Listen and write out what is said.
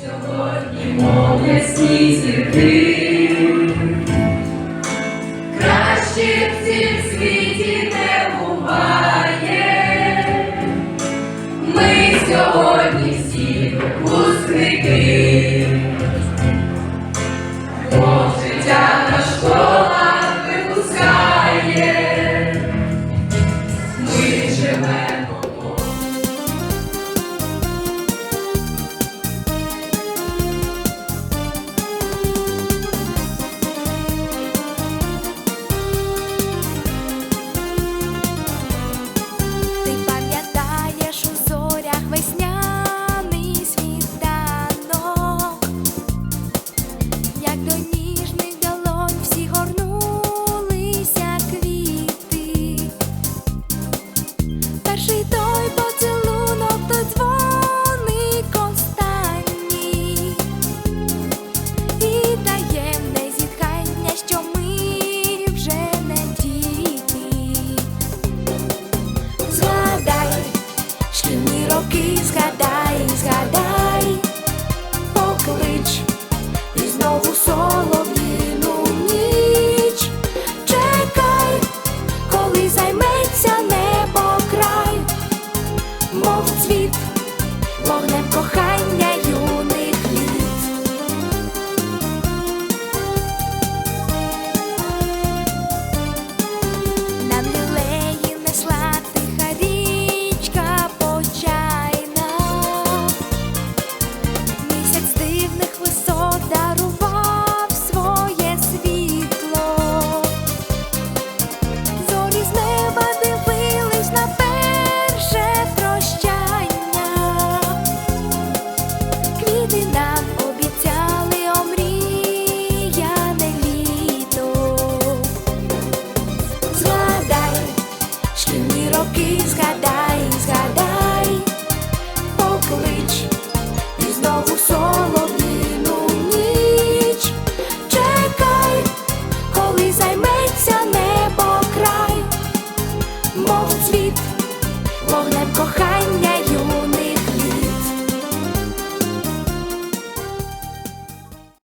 Сьогодні мов ясні зірки, краще в світ.